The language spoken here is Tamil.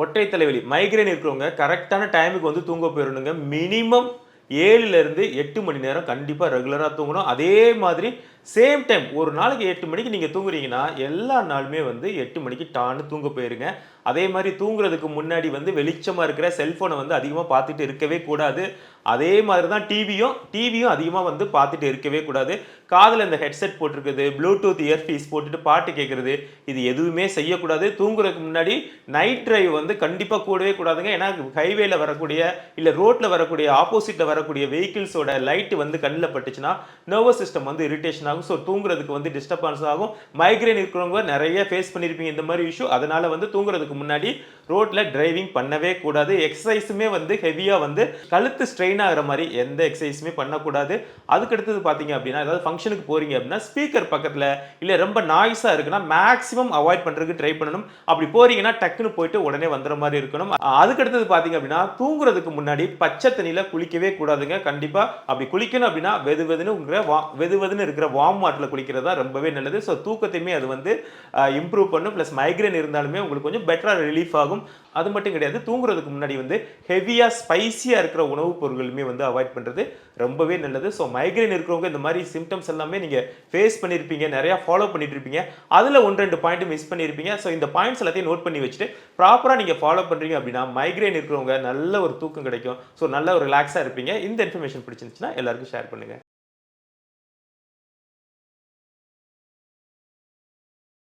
ஒற்றை தலைவலி. மைக்ரேன் இருக்கிறவங்க கரெக்டான டைமுக்கு வந்து தூங்க போயிடணுங்க மினிமம் ஏழுலேருந்து எட்டு மணி நேரம் கண்டிப்பாக ரெகுலராக தூங்கணும். அதே மாதிரி சேம் டைம் ஒரு நாளைக்கு எட்டு மணிக்கு நீங்கள் தூங்குறீங்கன்னா எல்லா நாளுமே வந்து எட்டு மணிக்கு டான்னு தூங்க போயிருங்க. அதே மாதிரி தூங்குறதுக்கு முன்னாடி வந்து வெளிச்சமாக இருக்கிற செல்ஃபோனை வந்து அதிகமாக பார்த்துட்டு இருக்கவே கூடாது. அதே மாதிரி தான் டிவியும் டிவியும் அதிகமாக வந்து பார்த்துட்டு இருக்கவே கூடாது. காதில் இந்த ஹெட்செட் போட்டிருக்குது ப்ளூடூத் இயர்பீஸ் போட்டுட்டு பாட்டு கேட்குறது இது எதுவுமே செய்யக்கூடாது. தூங்குறதுக்கு முன்னாடி நைட் டிரைவ் வந்து கண்டிப்பாக கூடவே கூடாதுங்க. ஏன்னா ஹைவேல வரக்கூடிய இல்லை ரோட்டில் வரக்கூடிய ஆப்போசிட்டில் வர வரக்கூடிய வெஹிக்கிள்ஸோட லைட் வந்து கண்ணில் பட்டுச்சுன்னா நர்வஸ் சிஸ்டம் வந்து இரிட்டேஷன் ஆகும். ஸோ தூங்குறதுக்கு வந்து டிஸ்டர்பன்ஸ் ஆகும். மைக்ரேன் இருக்கிறவங்க நிறைய ஃபேஸ் பண்ணியிருப்பீங்க இந்த மாதிரி இஷ்யூ அதனால வந்து தூங்குறதுக்கு முன்னாடி ரோட்டில் டிரைவிங் பண்ணவே கூடாது. எக்ஸசைஸுமே வந்து ஹெவியாக வந்து கழுத்து ஸ்ட்ரெயின் ஆகிற மாதிரி எந்த எக்ஸசைஸுமே பண்ணக்கூடாது. அதுக்கு அடுத்தது பார்த்தீங்க அப்படின்னா ஏதாவது ஃபங்க்ஷனுக்கு போறீங்க அப்படின்னா ஸ்பீக்கர் பக்கத்தில் இல்லை ரொம்ப நாய்ஸாக இருக்குன்னா மேக்ஸிமம் அவாய்ட் பண்ணுறதுக்கு ட்ரை பண்ணணும். அப்படி போறீங்கன்னா டக்குன்னு போயிட்டு உடனே வந்துற மாதிரி இருக்கணும். அதுக்கு அடுத்தது பார்த்தீங்க அப்படின்னா தூங்குறதுக்கு முன்னாடி பச்சை தண்ணியில் குளிக்கவே கூடாதுங்க கண்டிப்பாக அப்படி குளிக்கணும் அப்படின்னா வெது வெதுன்னு இருக்கிற வா வெது வெதுன்னு இருக்கிற வார்ம் வாட்டரில் குளிக்கிறது தான் ரொம்பவே நல்லது. ஸோ தூக்கத்தையுமே அது வந்து இம்ப்ரூவ் பண்ணும். ப்ளஸ் மைக்ரேன் இருந்தாலுமே உங்களுக்கு கொஞ்சம் பெட்டராக ரிலீஃப் ஆகும். அது மட்டும் கிடையாது தூங்குறதுக்கு முன்னாடி வந்து ஹெவியாக ஸ்பைசியாக இருக்கிற உணவுப் பொருட்களுமே வந்து அவாய்ட் பண்ணுறது ரொம்பவே நல்லது. ஸோ மைக்ரைன் இருக்கிறவங்க இந்த மாதிரி சிம்டம்ஸ் எல்லாமே நீங்கள் ஃபேஸ் பண்ணியிருப்பீங்க நிறையா ஃபாலோ பண்ணிட்டு இருப்பீங்க அதில் ஒன்று ரெண்டு பாயிண்ட் மிஸ் பண்ணியிருப்பீங்க ஸோ இந்த பாயிண்ட்ஸ் எல்லாத்தையும் நோட் பண்ணி வச்சுட்டு ப்ராப்பராக நீங்கள் ஃபாலோ பண்ணுறீங்க அப்படின்னா மைக்ரைன் இருக்கிறவங்க நல்ல ஒரு தூக்கம் கிடைக்கும். ஸோ நல்ல ஒரு ரிலாக்ஸாக இருப்பீங்க. இந்த இன்ஃபர்மேஷன் பிடிச்சிருந்துச்சுன்னா எல்லாருக்கும் ஷேர் பண்ணுங்கள்